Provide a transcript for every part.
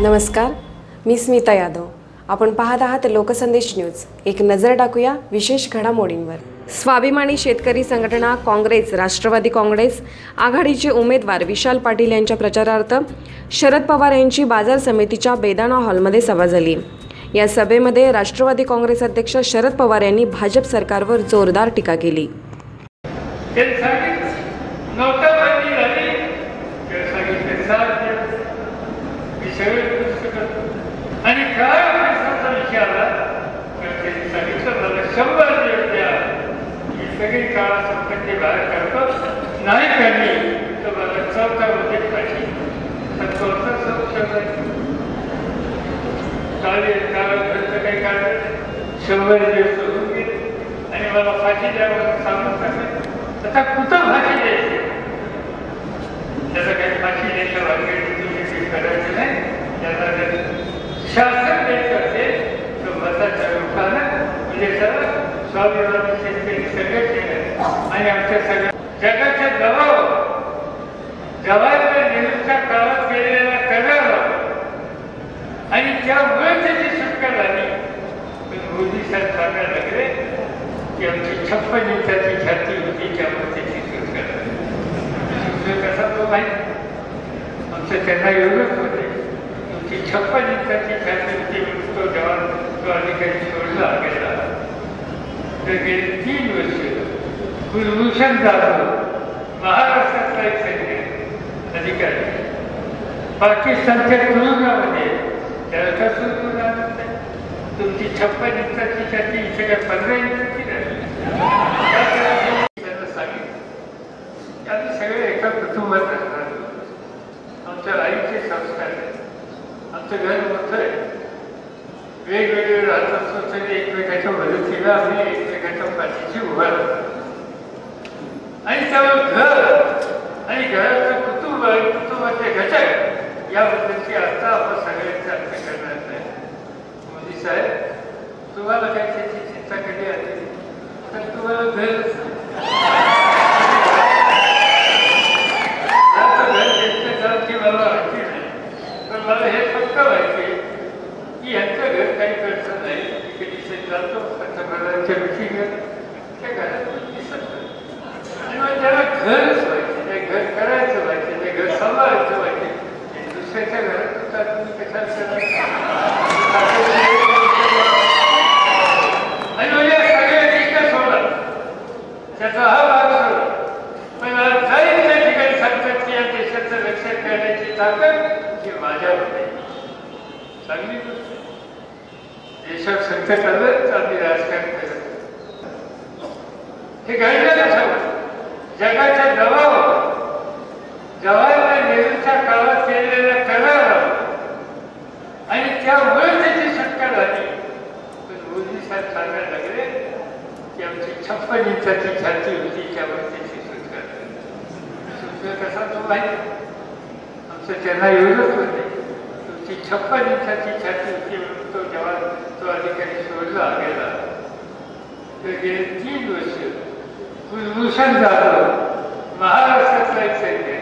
नमस्कार मी स्मिता यादव. आपण पाहत आहात लोकसंदेश न्यूज. एक नजर टाकूया विशेष घडामोडींवर. स्वाभिमानी शेतकरी संघटना काँग्रेस राष्ट्रवादी काँग्रेस आघाडीचे उमेदवार विशाल पाटील यांच्या प्रचारार्थ शरद पवार यांची बाजार समितीच्या बेदाणा हॉलमध्ये सभा झाली. या सभेमध्ये राष्ट्रवादी काँग्रेस अध्यक्ष शरद पवार यांनी भाजप सरकारवर जोरदार टीका केली ते सांगितलं नोटाबंदी झाली ते सांगितले सात दिवस मी सगळे दुरुस्त करतो आणि काय पैशाचा विचारला तर त्यांनी सांगितलं शंभर दिवस द्या ही सगळी काळा संपत्ती बाहेर करतो नाही करली तर मला चौथा मध्ये पाहिजे. तर चौथा सौ शंभर चालेल काळापर्यंत काही कारण शंभर दिवस सोडून गेले. आणि मला फाशी द्यावं सांगून टाकलं. आता कुठं फाशी द्यायची? त्याचा काही फाशी द्यायची वागेल तुम्ही काही करायचं नाही त्याला जर शासन द्यायचं असेल तर मताच्या रूपानं म्हणजे सर्व स्वाभिमानी शेतकरी सगळे केलं आणि आमच्या सगळ्या जगाच्या गव्हावर जवाहरलाल नेहरूच्या काळात केलेला करार आणि त्यामुळे त्याची सुटका झाली. पण मोदी साहेब सांगायला लागले की आमची छप्पन इंचाची छाती होती त्यामुळे त्याची सुटका झाली. कसा तो माहीत आमचं त्यांना एवढंच होते. तुमची छप्पन इंचाची छाती होती तो जवान तो अधिकारी सोडला गेला. तर गेली तीन वर्ष. कुलभूषण जाधव महाराष्ट्रातला एक सैन्य अधिकारी. पाकिस्तानच्या तुरुंगामध्ये त्याला सुरू तुमची छप्पन इंचाची छाती इथे काय पंधरा इंचाची सांगितलं. आम्ही सगळे एका कुटुंबात राहणार आमच्या आईचे संस्कार आमचं घर मोठं आहे. वेगवेगळे राहत असतो तरी एकमेकाच्या मदतीला आम्ही एकमेकाच्या पाठीशी उभा राहतो. आणि त्यामुळे घर आणि घराचं कुटुंब आणि कुटुंबाचे घटक याबद्दलची आता आपण सगळ्यांची अर्थ करणार नाही मोदी साहेब तुम्हाला काय त्याची चिंता कधी आली? तर तुम्हाला घरच घर मला नाही. पण मला हे फक्त माहिती आहे की यांचं घर काही करत नाही. कधी शेत पंतप्रधानांच्या त्या घरात कोणी दिसत नाही आणि मग त्याला घरच व्हायचे ते घर करायचं व्हायचे ते घर सांभाळायचं व्हायचे दुसऱ्याच्या घरात होता तुम्ही कशाला आणि म्हणजे सगळ्या दिशा सोडा त्याचा हा भाग सोडा पण जाईल त्या ठिकाणी सांगतात की या देशाचं रक्षण करण्याची ताकद ही माझ्यामध्ये आहे. चांगली गोष्ट आहे. देशात संकट आलं तर आम्ही राजकारण करत हे घडलेलं जगाच्या जवळ जवाहरलाल नेहरूच्या काळात केलेल्या करार आणि त्यामुळे त्याची सुटका झाली. पण मोदी साहेब सांगायला लागले की आमची छप्पन इंचाची छाती होती त्यावर त्याची सुटका सुटका कसा तो माहिती आमचं त्यांना एवढंच होते तुमची छप्पन इंचाची छाती होती म्हणून तो जवान तो अधिकारी सोडला गेला. तर गेले तीन वर्ष कुलभूषण जाधव महाराष्ट्रातला एक सैन्य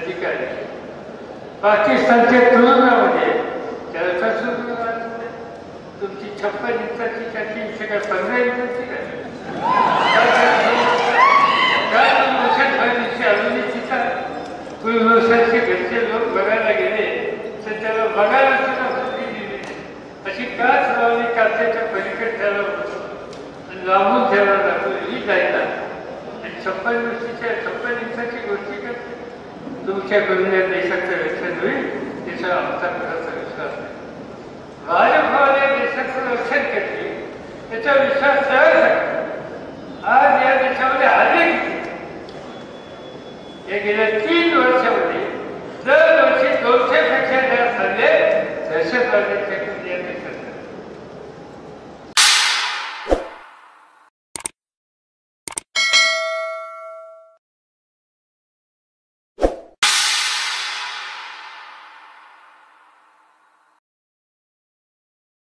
अधिकारी पाकिस्तानच्या तुलनामध्ये त्याला कसं तुमची छप्पन इंचाची त्याची इंच काय पंधरा इंचाची काय घरचे लोक बघायला गेले तर त्याला बघायला सुद्धा संधी दिली अशी काच लावली काचेच्या पलीकडे त्याला आणि लांबून ठेवला जातो ही जायला आणि छप्पन वर्षीच्या छप्पन तुमच्याकडून या देशाचं रक्षण होईल त्याचा आमचा खराचा विश्वास नाही भाजपवाले देशाचं रक्षण करते त्याचा विश्वास सहज आहे.